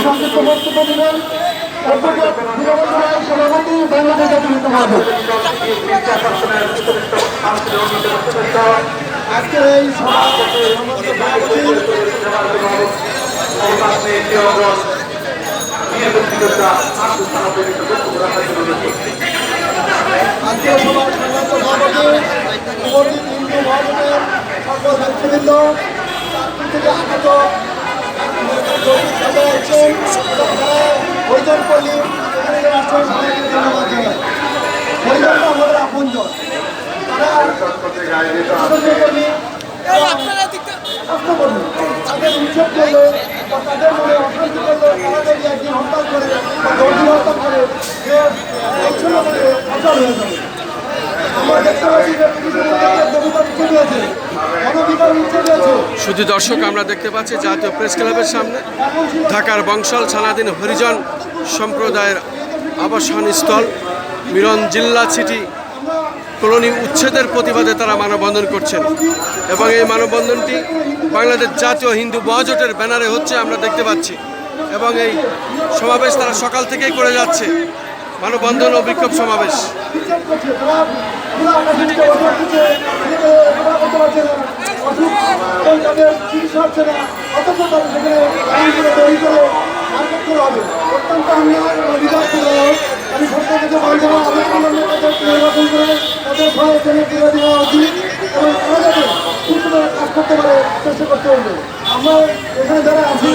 সংক্ষিপ্ত বক্তব্য দিবেন সভাপতি বাংলাদেশ জাতীয়তাবাদী আজকের এই সভা আজকের সভার সম্মানিত সভাপতি উপস্থিত হিন্দু মহাজনের সকল চাকরি থেকে আগত যারা আছেন হরিজন পল্লী এখানে রাষ্ট্রীয় সবাইকে ধন্যবাদ জানাই হরিজনটা আমাদের আপনজন তারা আনন্দকর্মী স্বাস্থ্যকর্মী তাদের উচ্ছেদ করলে বা তাদের মনে অশান্তি করলে তারা যদি একদিন আমরা দেখতে পাচ্ছি যে গণবিকার উচ্ছেদ হয়েছে শুধু দর্শক আমরা দেখতে পাচ্ছি, জাতীয় প্রেস ক্লাবের সামনে। ঢাকার বংশাল ছানাদিন হরিজন সম্প্রদায়ের আবাসন স্থল মিরন জিল্লা সিটি কলোনি উচ্ছেদের প্রতিবাদে তারা মানববন্ধন করছেন। এবং এই মানববন্ধনটি বাংলাদেশ জাতীয় হিন্দু মহাজোটের ব্যানারে হচ্ছে আমরা দেখতে পাচ্ছি। এবং এই সমাবেশ তারা সকাল থেকেই করে যাচ্ছে। মানববন্ধন ও বিক্ষোভ সমাবেশ। এবং তাদের চিকিৎসা হচ্ছে না অথচ তারা সেখানে আইনগুলো তৈরি করে মার্কেট করা হবে। অত্যন্ত আমি করে আমি সরকার কাছে করে তাদের সহায়তা এখানে দেওয়া উচিত এবং তারা যাতে সুন্দর কাজ করতে পারে চেষ্টা করতে হবে আমরা এখানে যারা আছি